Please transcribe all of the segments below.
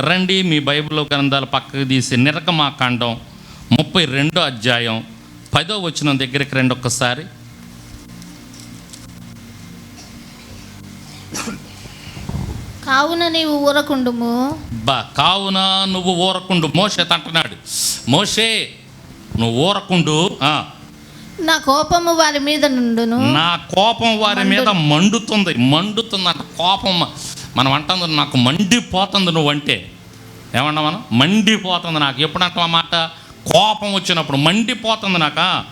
రండి మీ బైబిల్ గ్రంథాలు పక్కకు తీసి నిరకమాకాండం ముప్పై రెండో అధ్యాయం పదో వచ్చిన దగ్గరికి రండి ఒక్కసారి. కావున నీవు ఊరకుండుము. బా కావున నువ్వు ఊరకుండు. మోసే అంటున్నాడు. మోషే నువ్వు ఊరకుండు నా కోపము వారి మీద నుండును. నా కోపం వారి మీద మండుతుంది మండుతుంది. అంట కోపం. మనం అంటుంది నాకు మండిపోతుంది నువ్వంటే ఏమన్నా మనం? మండిపోతుంది నాకు. ఎప్పుడు అంటాం ఆ మాట? కోపం వచ్చినప్పుడు. మండిపోతుంది నాకా?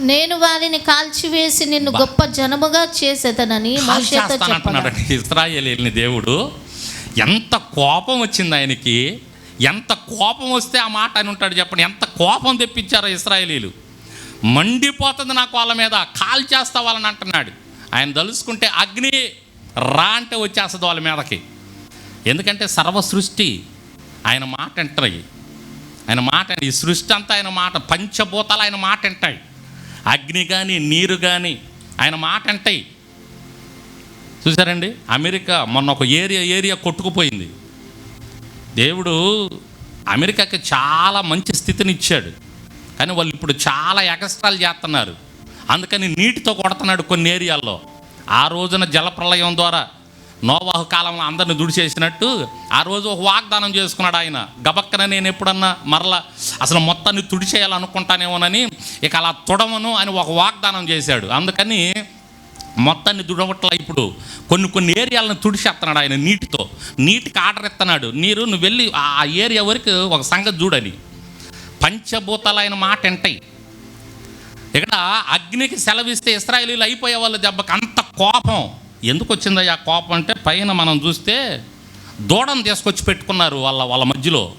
నేను వారిని కాల్చివేసి నిన్ను గొప్ప జనముగా చేసేదనని ఇస్రాయేలీని దేవుడు. ఎంత కోపం వచ్చింది ఆయనకి? ఎంత కోపం వస్తే ఆ మాట అని ఉంటాడు చెప్పండి. ఎంత కోపం తెప్పించారో ఇస్రాయేలీలు? మండిపోతుంది నాకు వాళ్ళ మీద. కాల్ చేస్తా వాళ్ళని అంటున్నాడు. ఆయన తలుసుకుంటే అగ్ని రా అంటే వచ్చేస్తుంది వాళ్ళ మీదకి. ఎందుకంటే సర్వ సృష్టి ఆయన మాట అంటాయి ఆయన మాట ఈ సృష్టి అంతా ఆయన మాట పంచభూతాలు ఆయన మాట అంటాయి అగ్ని కానీ నీరు కానీ ఆయన మాట అంటాయి చూసారండి అమెరికా మొన్న ఒక ఏరియా ఏరియా కొట్టుకుపోయింది. దేవుడు అమెరికాకి చాలా మంచి స్థితిని ఇచ్చాడు. కానీ వాళ్ళు ఇప్పుడు చాలా ఎగస్ట్రాలు చేస్తున్నారు. అందుకని నీటితో కొడుతున్నాడు కొన్ని ఏరియాల్లో. ఆ రోజున జలప్రలయం ద్వారా నోవాహు కాలంలో అందరిని దుడిచేసినట్టు ఆ రోజు ఒక వాగ్దానం చేసుకున్నాడు ఆయన. గబక్కన నేను ఎప్పుడన్నా మరలా అసలు మొత్తాన్ని తుడిచేయాలనుకుంటానేమోనని ఇక అలా తుడమను అని ఒక వాగ్దానం చేశాడు. అందుకని మొత్తాన్ని దుడవట్ల ఇప్పుడు. కొన్ని కొన్ని ఏరియాలను తుడిచేస్తున్నాడు ఆయన నీటితో. నీటికి ఆర్డర్ ఇస్తున్నాడు. నీరు నువ్వు వెళ్ళి ఆ ఏరియా వరకు ఒక సంగతి చూడని పంచభూతాలైన మాట ఎంటాయి ఇక్కడ అగ్నికి సెలవిస్తే ఇస్రాయలీలు అయిపోయే వాళ్ళ దెబ్బకి అంత కోపం. ఎందుకు వచ్చిందా ఆ కోపం అంటే పైన మనం చూస్తే దూడను తీసుకొచ్చి పెట్టుకున్నారు వాళ్ళ వాళ్ళ మధ్యలో.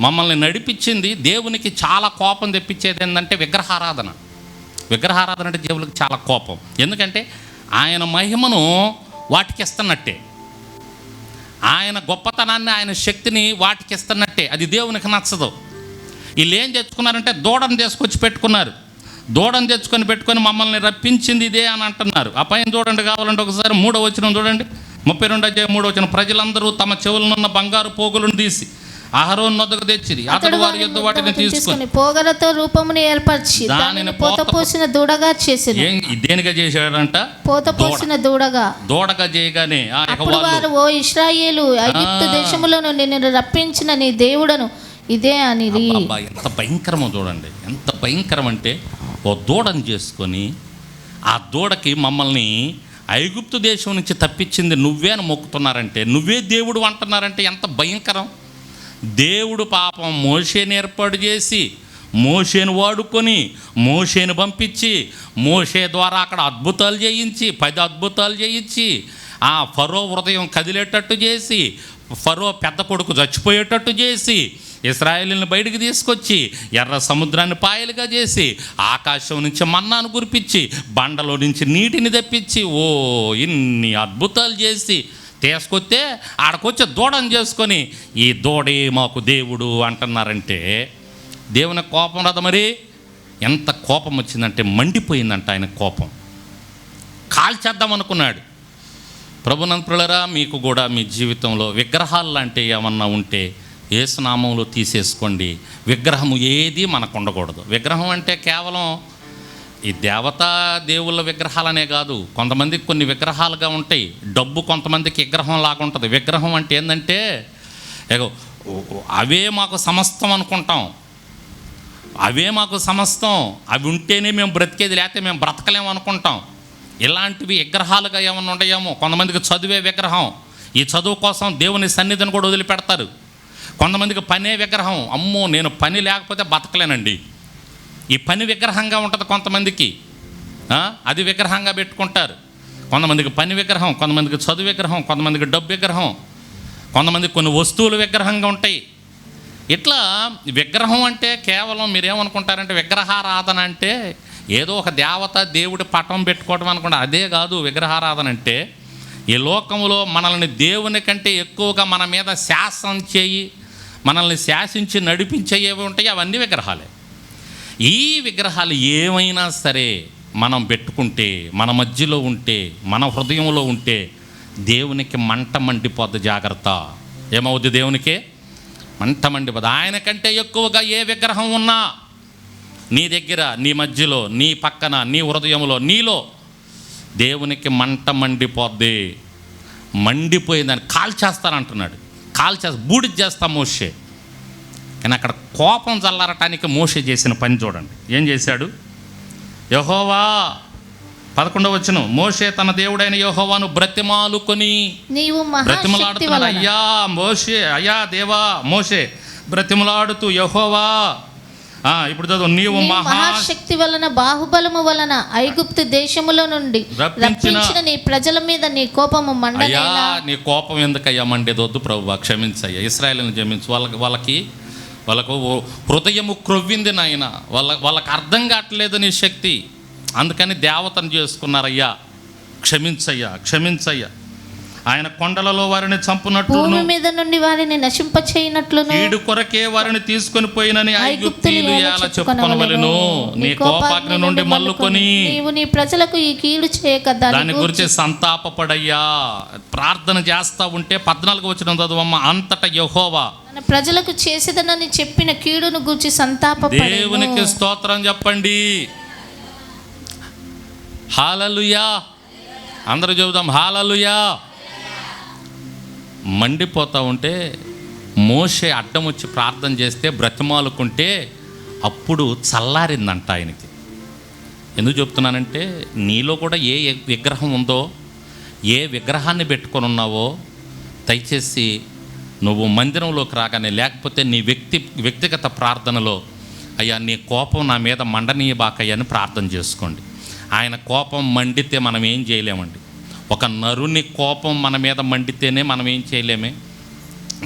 మమ్మల్ని నడిపించింది దేవునికి చాలా కోపం తెప్పించేది ఏంటంటే విగ్రహారాధన. విగ్రహారాధన అంటే దేవునికి చాలా కోపం. ఎందుకంటే ఆయన మహిమను వాటికి ఇస్తున్నట్టే ఆయన గొప్పతనాన్ని ఆయన శక్తిని వాటికి ఇస్తున్నట్టే అది దేవునికి నచ్చదు. వీళ్ళు ఏం తెచ్చుకున్నారంటే దూడను తీసుకొచ్చి పెట్టుకున్నారు. దూడను తెచ్చుకొని పెట్టుకొని మమ్మల్ని రప్పించింది ఇదే అని అంటున్నారు. ఆ పైన చూడండి కావాలంటే ఒకసారి మూడో వచ్చిన చూడండి. ముప్పై రెండు అధ్యాయం మూడో వచ్చిన ప్రజలందరూ తమ చెవులనున్న బంగారు పోగులను తీసి అహరోన్ నొద్దకు తెచ్చిరి. అతడు వారి యుద్ధ వాటిని తీసుకొని పోగలతో రూపముని ఏర్పరిచి దానిని పోత పోసిన దూడగా చేసింది ఏం దేనిగా చేశాడంట? పోత పోసిన దూడగా. దూడగా చేయగానే అప్పుడు వారు ఓ ఇస్రాయేలు ఐగుప్తు ఆ. దేశములో నిన్ను రప్పించిన నీ దేవుడను ఇదే అబ్బా, ఎంత భయంకరమో చూడండి. ఎంత భయంకరం అంటే ఓ దూడను చేసుకొని ఆ దూడకి మమ్మల్ని ఐగుప్తు దేశం నుంచి తప్పించింది నువ్వే అని మొక్కుతున్నారంటే నువ్వే దేవుడు అంటున్నారంటే ఎంత భయంకరం. దేవుడు పాపం మోషేని ఏర్పాటు చేసి మోషేను వాడుకొని మోషేను పంపించి మోషే ద్వారా అక్కడ అద్భుతాలు చేయించి పది అద్భుతాలు చేయించి ఆ ఫరో హృదయం కదిలేటట్టు చేసి ఫరో పెద్ద కొడుకు చచ్చిపోయేటట్టు చేసి ఇస్రాయేలీని బయటికి తీసుకొచ్చి ఎర్ర సముద్రాన్ని పాయలుగా చేసి ఆకాశం నుంచి మన్నాను కురిపించి బండలో నుంచి నీటిని తెప్పించి ఓ ఇన్ని అద్భుతాలు చేసి తీసుకొస్తే ఆడకొచ్చి దూడని చేసుకొని ఈ దూడే మాకు దేవుడు అంటున్నారంటే దేవుని కోపం రాదు మరి? ఎంత కోపం వచ్చిందంటే మండిపోయిందంట ఆయన కోపం. కాల్చేద్దాం అనుకున్నాడు. ప్రభునంతులరా మీకు కూడా మీ జీవితంలో విగ్రహాలు లాంటివి ఏమన్నా ఉంటే ఏసునామంలో తీసేసుకోండి. విగ్రహం ఏది మనకు ఉండకూడదు విగ్రహం అంటే కేవలం ఈ దేవతా దేవుళ్ళ విగ్రహాలనే కాదు. కొంతమందికి కొన్ని విగ్రహాలుగా ఉంటాయి. డబ్బు కొంతమందికి విగ్రహం లాగా ఉంటుంది. విగ్రహం అంటే ఏంటంటే అవే మాకు సమస్తం అనుకుంటాం. అవే మాకు సమస్తం. అవి ఉంటేనే మేము బ్రతికేది లేకపోతే మేము బ్రతకలేము అనుకుంటాం. ఇలాంటివి విగ్రహాలుగా ఏమైనా ఉండయేమో కొంతమందికి చదివే విగ్రహం. ఈ చదువు కోసం దేవుని సన్నిధిని కూడా వదిలిపెడతారు. కొంతమందికి పనే విగ్రహం. అమ్మో నేను పని లేకపోతే బతకలేనండి. ఈ పని విగ్రహంగా ఉంటుంది కొంతమందికి. అది విగ్రహంగా పెట్టుకుంటారు. కొంతమందికి పని విగ్రహం కొంతమందికి చదువు విగ్రహం కొంతమందికి డబ్బు విగ్రహం కొంతమందికి కొన్ని వస్తువులు విగ్రహంగా ఉంటాయి. ఇట్లా విగ్రహం అంటే కేవలం మీరేమనుకుంటారంటే విగ్రహారాధన అంటే ఏదో ఒక దేవత దేవుడి పటం పెట్టుకోవడం అనుకుంటే. అదే కాదు విగ్రహారాధన అంటే ఈ లోకంలో మనల్ని దేవుని కంటే ఎక్కువగా మన మీద శాసనం చేయి మనల్ని శాసించి నడిపించే ఏవి ఉంటాయి అవన్నీ విగ్రహాలే. ఈ విగ్రహాలు ఏమైనా సరే మనం పెట్టుకుంటే మన మధ్యలో ఉంటే మన హృదయంలో ఉంటే దేవునికి మంట మండిపోద్ది జాగ్రత్త. ఏమవుద్ది దేవునికి? మంట మండిపోద్ది. ఆయన కంటే ఎక్కువగా ఏ విగ్రహం ఉన్నా నీ దగ్గర నీ మధ్యలో నీ పక్కన నీ హృదయంలో నీలో దేవునికి మంట మండిపోద్ది. మండిపోయిందని కాల్చేస్తానంటున్నాడు. కాల్చేస్తా బూడిద చేస్తా మోషే. కానీ అక్కడ కోపం చల్లారటానికి మోషే చేసిన పని చూడండి. ఏం చేశాడు? యహోవా పదకొండవ వచ్చును మోషే తన దేవుడైన యహోవాను బ్రతిమాలుకొని బ్రతిమలాడుతున్నాడు. అయ్యా మోషే అయ్యా దేవా మోషే బ్రతిమలాడుతూ యహోవా ఇప్పుడు చదువు నీవు మహాశక్తి వలన బాహుబలము వలన ఐగుప్తు దేశములో నుండి రప్పించిన- నీ ప్రజల మీద నీ కోపము మండనేలా నీ కోపం ఎందుకయ్యా మండేది వద్దు ప్రభు క్షమించయ్యా. ఇస్రాయల్ని క్షమించు. వాళ్ళకి వాళ్ళకి వాళ్ళకు హృదయము క్రొవ్వింది నాయన. వాళ్ళ వాళ్ళకి అర్థం కావట్లేదు నీ శక్తి. అందుకని దేవతను చేసుకున్నారయ్యా. క్షమించయ్యా క్షమించయ్యా. ఆయన కొండలలో వారిని చంపునట్లును. భూమి మీద నుండి వారిని నశింప చేయనట్లును కీడు కొరకే వారిని తీసుకొని పోయినని ఐగుప్తులు ఎలా చెప్పుకొనవలెను? నీ కోపాగ్ని నుండి మల్లుకొని. నీవు నీ ప్రజలకు ఈ కీడు చేయక దాని గురించి సంతాపపడయ్యా. ప్రార్థన చేస్తా ఉంటే పద్నాలుగు వచ్చిన చదువమ్మ. అంతట యహోవా ప్రజలకు చేసేదనని చెప్పిన కీడును గూర్చి సంతాపపడెను. దేవునికి స్తోత్రం చెప్పండి. హాలలుయా. అందరూ చెబుదాం హాలలుయా. మండిపోతూ ఉంటే మోసే అడ్డం వచ్చి ప్రార్థన చేస్తే బ్రతిమాలుకుంటే అప్పుడు చల్లారిందంట ఆయనకి. ఎందుకు చెప్తున్నానంటే నీలో కూడా ఏ విగ్రహం ఉందో ఏ విగ్రహాన్ని పెట్టుకొని ఉన్నావో దయచేసి నువ్వు మందిరంలోకి రాగానే లేకపోతే నీ వ్యక్తి వ్యక్తిగత ప్రార్థనలో అయ్యా నీ కోపం నా మీద మండనీయబాకయ్యా అని ప్రార్థన చేసుకోండి. ఆయన కోపం మండితే మనం ఏం చేయలేమండి. ఒక నరుని కోపం మన మీద మండితేనే మనం ఏం చేయలేమే?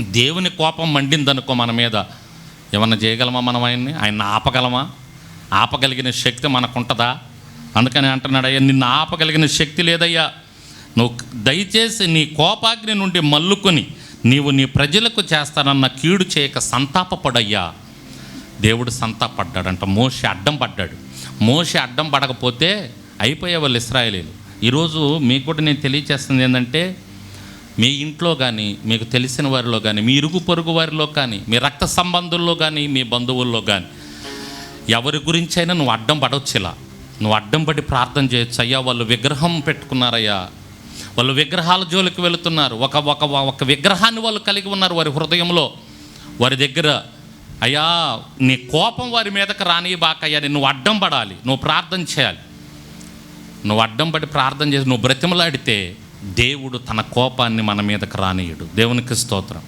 దేవుని కోపం మండిందనుకో మన మీద. ఏమన్నా చేయగలమా మనం ఆయన్ని? ఆయన ఆపగలమా? ఆపగలిగిన శక్తి మనకుంటుందా? అందుకని అంటున్నాడు అయ్యా నిన్ను ఆపగలిగిన శక్తి లేదయ్యా. నువ్వు దయచేసి నీ కోపాగ్ని నుండి మల్లుకొని నీవు నీ ప్రజలకు చేస్తానన్న కీడు చేయక సంతాపపడయ్యా. దేవుడు సంతాపడ్డాడంట మోషి అడ్డం పడ్డాడు. మోషి అడ్డం పడకపోతే అయిపోయే వాళ్ళు ఇస్రాయలీలు. ఈరోజు మీకు కూడా నేను తెలియచేస్తుంది ఏంటంటే మీ ఇంట్లో కానీ మీకు తెలిసిన వారిలో కానీ మీ ఇరుగు పొరుగు వారిలో కానీ మీ రక్త సంబంధుల్లో కానీ మీ బంధువుల్లో కానీ ఎవరి గురించైనా నువ్వు అడ్డం పడవచ్చు ఇలా నువ్వు అడ్డం పడి ప్రార్థన చేయొచ్చు. అయ్యా వాళ్ళు విగ్రహం పెట్టుకున్నారయ్యా. వాళ్ళు విగ్రహాల జోలికి వెళుతున్నారు. ఒక ఒక ఒక విగ్రహాన్ని వాళ్ళు కలిగి ఉన్నారు వారి హృదయంలో. వారి దగ్గర అయ్యా నీ కోపం వారి మీదకి రాని బాకయ్యా నువ్వు అడ్డం పడాలి. నువ్వు ప్రార్థన చేయాలి. నువ్వు అడ్డం పడి ప్రార్థన చేసి నువ్వు బ్రతిమలాడితే దేవుడు తన కోపాన్ని మన మీదకి రానియడు దేవునికి స్తోత్రం.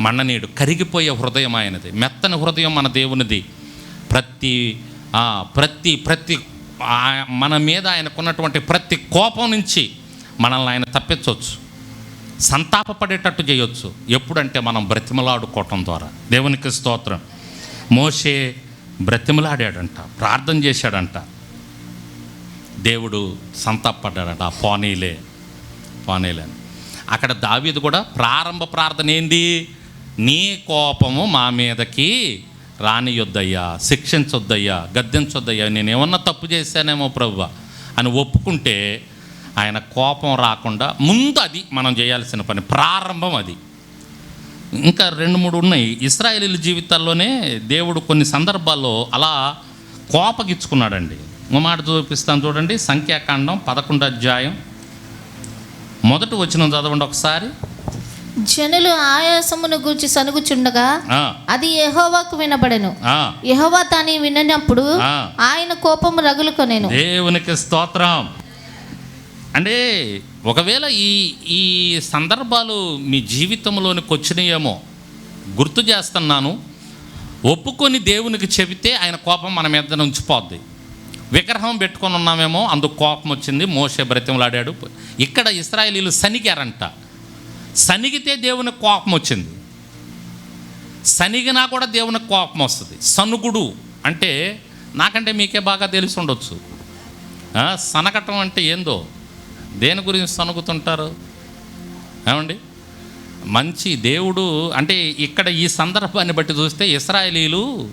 మన్ననీయుడు కరిగిపోయే హృదయం ఆయనది. మెత్తని హృదయం మన దేవునిది. ప్రతి ఆ, ప్రతి ప్రతి ఆ- మన మీద ఆయనకున్నటువంటి ప్రతి కోపం నుంచి మనల్ని ఆయన తప్పించవచ్చు. సంతాపపడేటట్టు చేయొచ్చు. ఎప్పుడంటే మనం బ్రతిమలాడుకోవటం ద్వారా. దేవునికి స్తోత్రం. మోషే బ్రతిమలాడాడంట ప్రార్థన చేశాడంట. దేవుడు సంతాపడ్డాడంట ఆ పోనీలే పోనీలే అని. అక్కడ దావీదు కూడా ప్రారంభ ప్రార్థన ఏంది? నీ కోపము మా మీదకి రానియొద్దయ్యా శిక్షించొద్దయ్యా గద్దించొద్దయ్యా నేను ఏమన్నా తప్పు చేశానేమో ప్రభు అని ఒప్పుకుంటే ఆయన కోపం రాకుండా ముందు అది మనం చేయాల్సిన పని ప్రారంభం అది. ఇంకా రెండు మూడు ఉన్నాయి. ఇస్రాయేలీల జీవితాల్లోనే దేవుడు కొన్ని సందర్భాల్లో అలా కోపగించుకున్నాడండి. మాట చూపిస్తాను చూడండి. సంఖ్యాకాండం పదకొండు అధ్యాయం. మొదటి వచ్చిన చదవండి ఒకసారి. జనులు ఆయాసమును గూర్చి సనుగుచుండగా అది యెహోవాకు వినబడెను. యెహోవా దాని విననప్పుడు ఆ. ఆయన కోపము రగులుకొనెను. దేవునికి స్తోత్రం. అంటే ఒకవేళ ఈ ఈ సందర్భాలు మీ జీవితంలోనికి వచ్చినాయేమో గుర్తు చేస్తున్నాను. ఒప్పుకొని దేవునికి చెబితే ఆయన కోపం మన మీద ఉంచిపోద్ది. విగ్రహం పెట్టుకొని ఉన్నామేమో అందుకు కోపం వచ్చింది మోసే బ్రతిమలాడాడు. ఇక్కడ ఇస్రాయలీలు సనిగారంట. సనిగితే దేవునికి కోపం వచ్చింది. సనిగినా కూడా దేవునికి కోపం వస్తుంది. సనుగుడు అంటే నాకంటే మీకే బాగా తెలిసి ఉండొచ్చు. సనకటం అంటే ఏందో? దేని గురించి సనుగుతుంటారు? ఏమండి? మంచి దేవుడు అంటే ఇక్కడ ఈ సందర్భాన్ని బట్టి చూస్తే ఇస్రాయలీలు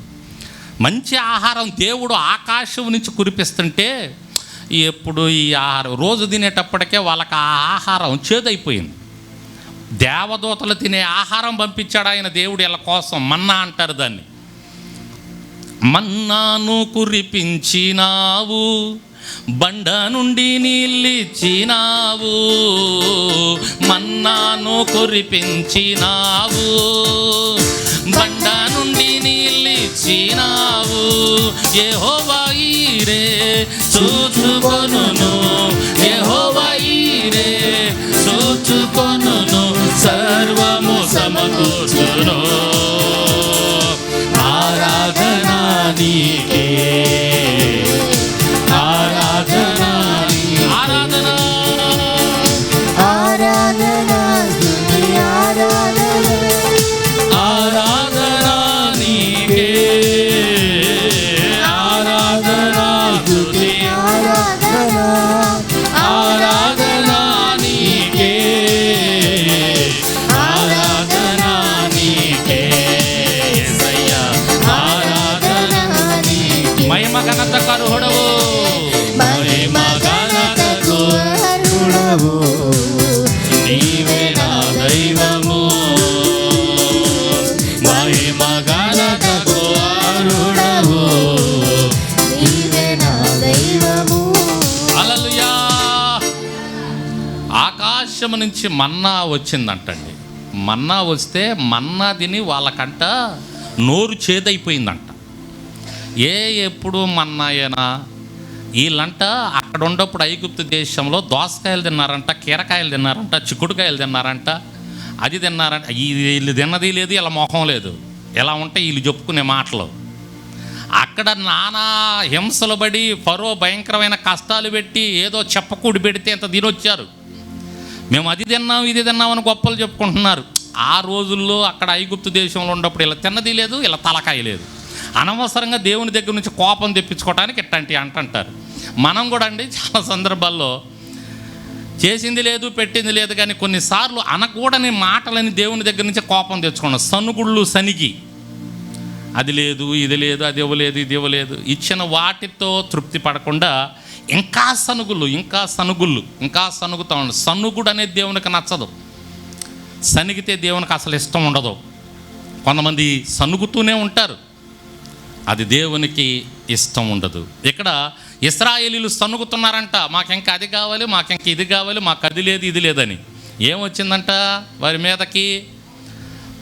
మంచి ఆహారం దేవుడు ఆకాశం నుంచి కురిపిస్తుంటే ఎప్పుడు ఈ ఆహారం రోజు తినేటప్పటికే వాళ్ళకి ఆ ఆహారం చేదైపోయింది. దేవదూతలు తినే ఆహారం పంపించాడు ఆయన దేవుడు ఇలా కోసం మన్నా అంటారు దాన్ని. మన్నాను కురిపించినావు బండ నుండి నీళ్ళిచ్చినావు మన్నాను కురిపించినావు. బండ నుండి నీళ్ళిచ్చినావు యెహోవాయీరే చూచుకొనును యెహోవాయీరే చూచుకొను సర్వము సమకూర్చును. ఆరాధనా నీకు నుంచి మన్నా వచ్చిందంటండి. మన్నా వస్తే మన్నా తిని వాళ్ళకంట నోరు చేదైపోయిందంట. ఏ ఎప్పుడు మన్నాయేనా వీళ్ళంట అక్కడ ఉన్నప్పుడు ఐగుప్తు దేశంలో దోసకాయలు తిన్నారంట కీరకాయలు తిన్నారంట చిక్కుడుకాయలు తిన్నారంట అది తిన్నారంట. ఈ- వీళ్ళు తిన్నది లేదు ఇలా మొహం లేదు. ఎలా ఉంటే వీళ్ళు చెప్పుకునే మాటలు. అక్కడ నానా హింసలు పడి పరో భయంకరమైన కష్టాలు పెట్టి ఏదో చెప్పకూడి పెడితే ఇంత తినొచ్చారు. మేము అది తిన్నాం ఇది తిన్నాం అని గొప్పలు చెప్పుకుంటున్నారు. ఆ రోజుల్లో అక్కడ ఐగుప్తు దేశంలో ఉన్నప్పుడు ఇలా తిన్నది లేదు ఇలా తలకాయ లేదు. అనవసరంగా దేవుని దగ్గర నుంచి కోపం తెప్పించుకోవడానికి ఇట్టంటి అంటుంటారు. మనం కూడా అండి చాలా సందర్భాల్లో చేసింది లేదు పెట్టింది లేదు కానీ కొన్నిసార్లు అనకూడని మాటలని దేవుని దగ్గర నుంచి కోపం తెచ్చుకున్నాం సనుగుళ్ళు సనిగి. అది లేదు ఇది లేదు అది ఇవ్వలేదు ఇది ఇవ్వలేదు. ఇచ్చిన వాటితో తృప్తి పడకుండా ఇంకా సనుగులు ఇంకా సనుగుళ్ళు ఇంకా సనుగుతా ఉండదు సనుగుడు అనేది దేవునికి నచ్చదు. సనిగితే దేవునికి అసలు ఇష్టం ఉండదు. కొంతమంది సనుగుతూనే ఉంటారు. అది దేవునికి ఇష్టం ఉండదు. ఇక్కడ ఇస్రాయేలీలు సనుగుతున్నారంట. మాకింక అది కావాలి మాకింక ఇది కావాలి మాకు అది లేదు ఇది లేదని. ఏమొచ్చిందంట? వారి మీదకి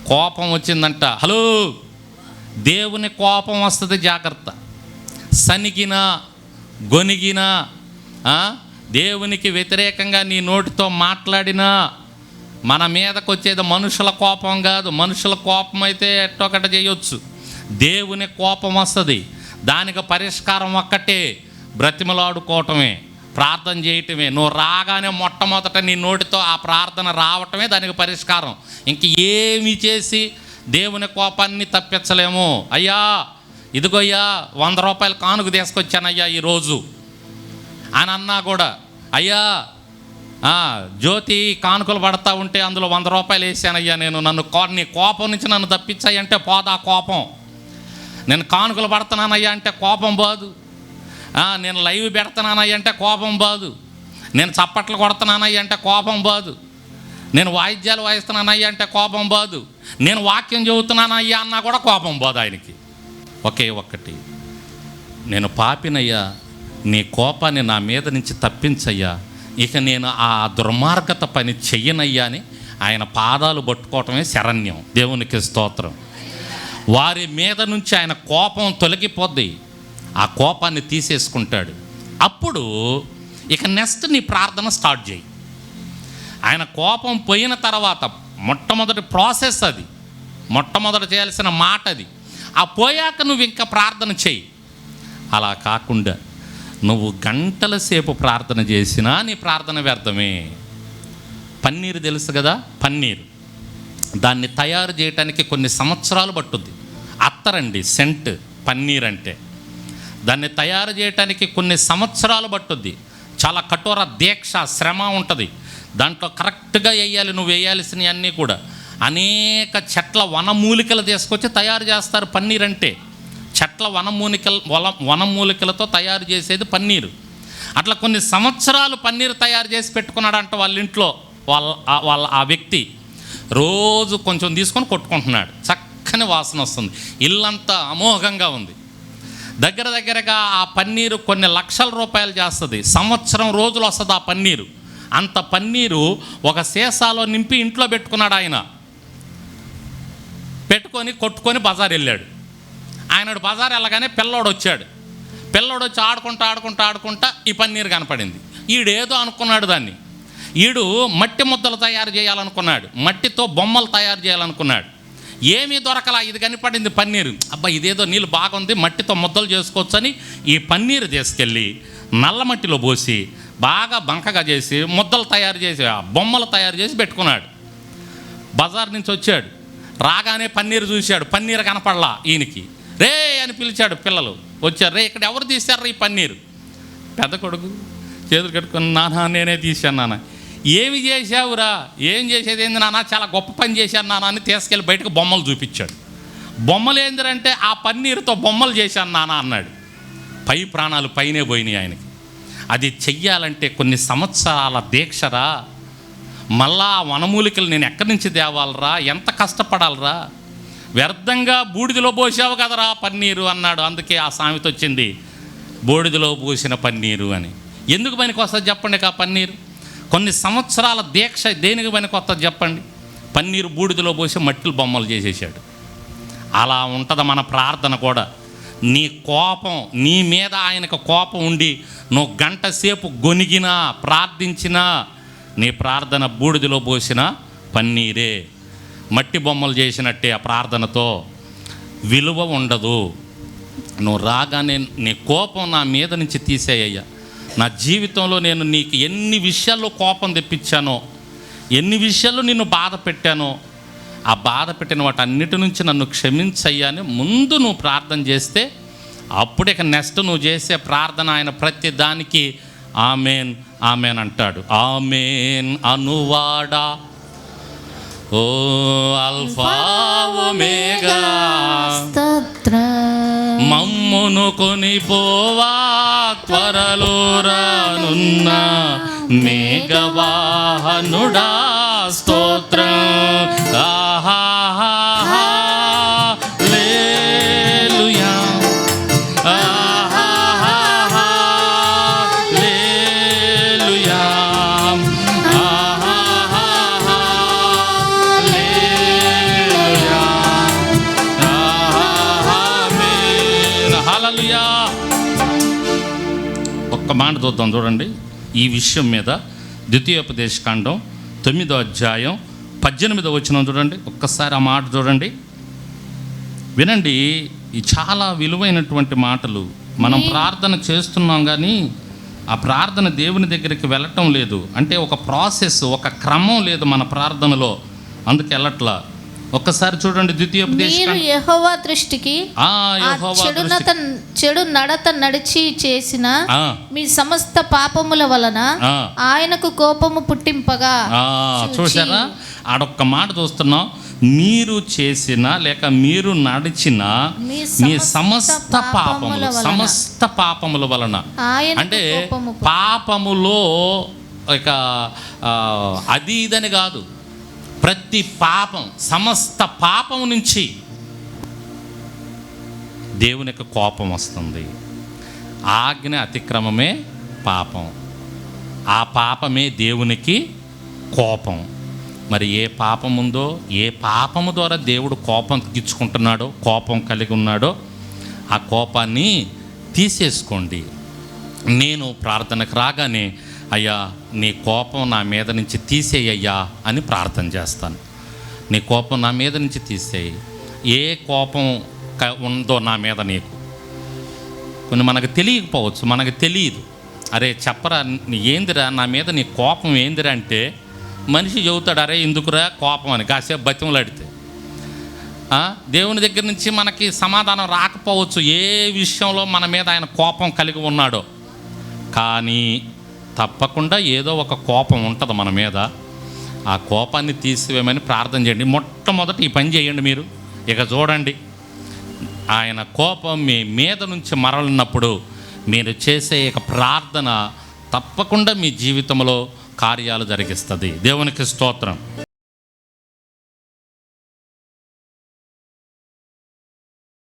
కోపం వచ్చిందంట. హలో! దేవుని కోపం వస్తుంది జాగ్రత్త. సనిగిన గొనిగినా దేవునికి వ్యతిరేకంగా నీ నోటితో మాట్లాడినా మన మీదకు వచ్చేది మనుషుల కోపం కాదు. మనుషుల కోపం అయితే ఎట్టొకట చేయొచ్చు. దేవుని కోపం వస్తుంది. దానికి పరిష్కారం ఒక్కటే. బ్రతిమలాడుకోవటమే ప్రార్థన చేయటమే. నువ్వు రాగానే మొట్టమొదట నీ నోటితో ఆ ప్రార్థన రావటమే దానికి పరిష్కారం. ఇంక ఏమి చేసి దేవుని కోపాన్ని తప్పించలేము. అయ్యా ఇదిగోయ్యా వంద రూపాయలు కానుక తీసుకొచ్చానయ్యా ఈరోజు. అని అన్నా కూడా అయ్యా జ్యోతి కానుకలు పడతా ఉంటే అందులో వంద రూపాయలు వేసానయ్యా నేను. నన్ను కో నీ కోపం నుంచి నన్ను తప్పించాయంటే పోదా కోపం. నేను కానుకలు పడుతున్నానయ్యా అంటే కోపం బాదు. నేను లైవ్ పెడుతున్నానయ్యా అంటే కోపం బాదు. నేను చప్పట్లు కొడుతున్నానయ్యా అంటే కోపం బాదు. నేను వాయిద్యాలు వాయిస్తున్నానయ్యా అంటే కోపం బాదు. నేను వాక్యం చెబుతున్నానయ్యా అన్నా కూడా కోపం బాదు ఆయనకి. ఒకే ఒక్కటి. నేను పాపినయ్యా నీ కోపాన్ని నా మీద నుంచి తప్పించయ్యా. ఇక నేను ఆ దుర్మార్గత పని చెయ్యనయ్యా అని ఆయన పాదాలు పట్టుకోవటమే శరణ్యం. దేవునికి స్తోత్రం. వారి మీద నుంచి ఆయన కోపం తొలగిపోద్ది. ఆ కోపాన్ని తీసేసుకుంటాడు. అప్పుడు ఇక నెక్స్ట్ నీ ప్రార్థన స్టార్ట్ చేయి. ఆయన కోపం పోయిన తర్వాత మొట్టమొదటి ప్రాసెస్ అది. మొట్టమొదట చేయాల్సిన మాట అది. ఆ పోయాక నువ్వు ఇంకా ప్రార్థన చేయి. అలా కాకుండా నువ్వు గంటల సేపు ప్రార్థన చేసినా నీ ప్రార్థన వ్యర్థమే. పన్నీరు తెలుసు కదా? పన్నీరు. దాన్ని తయారు చేయడానికి కొన్ని సంవత్సరాలు పట్టుద్ది. అత్తరండి సెంట్ పన్నీర్ అంటే దాన్ని తయారు చేయడానికి కొన్ని సంవత్సరాలు పట్టుద్ది. చాలా కఠోర దీక్ష శ్రమ ఉంటుంది. దాంట్లో కరెక్ట్గా వేయాలి నువ్వు వేయాల్సినవి అన్నీ కూడా. అనేక చెట్ల వనమూలికలు తీసుకొచ్చి తయారు చేస్తారు పన్నీర్ అంటే చెట్ల వనమూలికల వల వనమూలికలతో తయారు చేసేది పన్నీరు. అట్లా కొన్ని సంవత్సరాలు పన్నీరు తయారు చేసి పెట్టుకున్నాడంట వాళ్ళ ఇంట్లో వాళ్ళ వాళ్ళ ఆ వ్యక్తి. రోజు కొంచెం తీసుకొని కొట్టుకుంటున్నాడు. చక్కని వాసన వస్తుంది. ఇల్లంతా అమోఘంగా ఉంది. దగ్గర దగ్గరగా ఆ పన్నీరు కొన్ని లక్షల రూపాయలు చేస్తుంది. సంవత్సరం రోజులు వస్తుంది ఆ పన్నీరు. అంత పన్నీరు ఒక సీసాలో నింపి ఇంట్లో పెట్టుకున్నాడు ఆయన. పెట్టుకొని కొట్టుకొని బజార్ వెళ్ళాడు. ఆయన బజార్ వెళ్ళగానే పిల్లోడు వచ్చాడు. పిల్లోడు వచ్చి ఆడుకుంటా ఆడుకుంటా ఆడుకుంటా ఈ పన్నీరు కనపడింది. ఈడేదో అనుకున్నాడు దాన్ని. ఈడు మట్టి ముద్దలు తయారు చేయాలనుకున్నాడు. మట్టితో బొమ్మలు తయారు చేయాలనుకున్నాడు. ఏమీ దొరకలా ఇది కనపడింది పన్నీరు. అబ్బా ఇదేదో నీళ్ళు బాగుంది మట్టితో ముద్దలు చేసుకోవచ్చని ఈ పన్నీరు తీసుకెళ్ళి నల్ల మట్టిలో పోసి బాగా బంకగా చేసి ముద్దలు తయారు చేసి ఆ బొమ్మలు తయారు చేసి పెట్టుకున్నాడు. బజార్ నుంచి వచ్చాడు. రాగానే పన్నీరు చూశాడు పన్నీరు కనపడలా ఈయనకి. రే అని పిలిచాడు పిల్లలు. వచ్చారు రే ఇక్కడ ఎవరు తీశారు ఈ పన్నీరు? పెద్ద కొడుకు చేతులు కట్టుకుని నాన్న నేనే తీశాను నాన్న ఏమి చేశావురా? ఏం చేసేది? ఏంది నాన్న చాలా గొప్ప పని చేశాను నాన్న అని తీసుకెళ్ళి బయటకు బొమ్మలు చూపించాడు. బొమ్మలు ఏందిరంటే ఆ పన్నీరుతో బొమ్మలు చేశాను నాన్న అన్నాడు. పై ప్రాణాలు పైనే పోయినాయి ఆయనకి. అది చెయ్యాలంటే కొన్ని సంవత్సరాల దీక్షరా. మళ్ళా ఆ వనమూలికలు నేను ఎక్కడి నుంచి తేవాలరా? ఎంత కష్టపడాలరా? వ్యర్థంగా బూడిదలో పోసావు కదరా పన్నీరు అన్నాడు. అందుకే ఆ సామెత వచ్చింది బూడిదలో పోసిన పన్నీరు అని. ఎందుకు పనికి వస్తుంది చెప్పండి ఆ పన్నీరు? కొన్ని సంవత్సరాల దీక్ష దేనికి పనికి వస్తుంది చెప్పండి? పన్నీరు బూడిదలో పోసి మట్టిలు బొమ్మలు చేసేసాడు. అలా ఉంటుంది మన ప్రార్థన కూడా. నీ కోపం నీ మీద ఆయనకు కోపం ఉండి నువ్వు గంట సేపు గొనిగినా ప్రార్థించినా నీ ప్రార్థన బూడిదలో పోసిన పన్నీరే. మట్టి బొమ్మలు చేసినట్టే ఆ ప్రార్థనతో విలువ ఉండదు. నువ్వు రాగానే నీ కోపం నా మీద నుంచి తీసేయ్యా నా జీవితంలో నేను నీకు ఎన్ని విషయాల్లో కోపం తెప్పించానో ఎన్ని విషయాల్లో నిన్ను బాధ పెట్టానో ఆ బాధ పెట్టిన వాటన్నిటి నుంచి నన్ను క్షమించయ్యా అని ముందు నువ్వు ప్రార్థన చేస్తే అప్పుడు ఇక నెక్స్ట్ నువ్వు చేసే ప్రార్థన ఆయన ప్రతి దానికి ఆమెన్ ఆమెన్ అంటాడు. ఆమెన్ అనువాడా? ఓ అల్ఫా ఒమేగా. మమ్మును కొనిపోవా? త్వరలో రానున్న మేఘవాహనుడా? స్తోత్రం. ఆహాహాహా, మాట చూద్దాం చూడండి. ఈ విషయం మీద ద్వితీయోపదేశ కాండం తొమ్మిదో అధ్యాయం పద్దెనిమిదో వచ్చిన చూడండి. ఒక్కసారి ఆ మాట చూడండి. వినండి ఈ చాలా విలువైనటువంటి మాటలు. మనం ప్రార్థన చేస్తున్నాం కానీ ఆ ప్రార్థన దేవుని దగ్గరికి వెళ్ళటం లేదు. అంటే ఒక ప్రాసెస్ ఒక క్రమం లేదు మన ప్రార్థనలో. అందుకు వెళ్ళట్లా. ఒక్కసారి చూడండి ద్వితీయోపదేశ మీరు యెహోవా దృష్టికి ఆ చెడు చెడు నడత నడిచి చేసిన మీ సమస్త పాపముల వలన. ఆయనకు కోపము పుట్టింపగా చూసారా ఆడొక్క మాట చూస్తున్నాం. మీరు చేసిన లేక మీరు నడిచిన మీ సమస్త పాపముల. సమస్త పాపముల వలన. అంటే పాపములో ఇక అది ఇదని కాదు. ప్రతి పాపం సమస్త పాపం నుంచి దేవునికి కోపం వస్తుంది. ఆజ్ఞ అతిక్రమమే పాపం. ఆ పాపమే దేవునికి కోపం. మరి ఏ పాపం ఉందో ఏ పాపము ద్వారా దేవుడు కోపం గిచ్చుకుంటున్నాడో కోపం కలిగి ఉన్నాడో ఆ కోపాన్ని తీసేసుకోండి. నేను ప్రార్థనకు రాగానే అయ్యా నీ కోపం నా మీద నుంచి తీసేయ్యా అని ప్రార్థన చేస్తాను. నీ కోపం నా మీద నుంచి తీసేయి. ఏ కోపం క- ఉందో నా మీద నీకు. కొన్ని మనకు తెలియకపోవచ్చు మనకు తెలియదు. అరే చెప్పరా నీ- ఏందిరా నా మీద నీ కోపం ఏందిరా అంటే మనిషి చెబుతాడు అరే ఎందుకురా కోపం? అని కాసేపు బతిమలాడితే. దేవుని దగ్గర నుంచి మనకి సమాధానం రాకపోవచ్చు ఏ విషయంలో మన మీద ఆయన కోపం కలిగి ఉన్నాడో. కానీ తప్పకుండా ఏదో ఒక కోపం ఉంటుంది మన మీద. ఆ కోపాన్ని తీసివేయమని ప్రార్థన చేయండి. మొట్టమొదట ఈ పని చేయండి మీరు. ఇక చూడండి. ఆయన కోపం మీ మీద నుంచి మరలినప్పుడు మీరు చేసే ఇక ప్రార్థన తప్పకుండా మీ జీవితంలో కార్యాలు జరిగిస్తుంది. దేవునికి స్తోత్రం.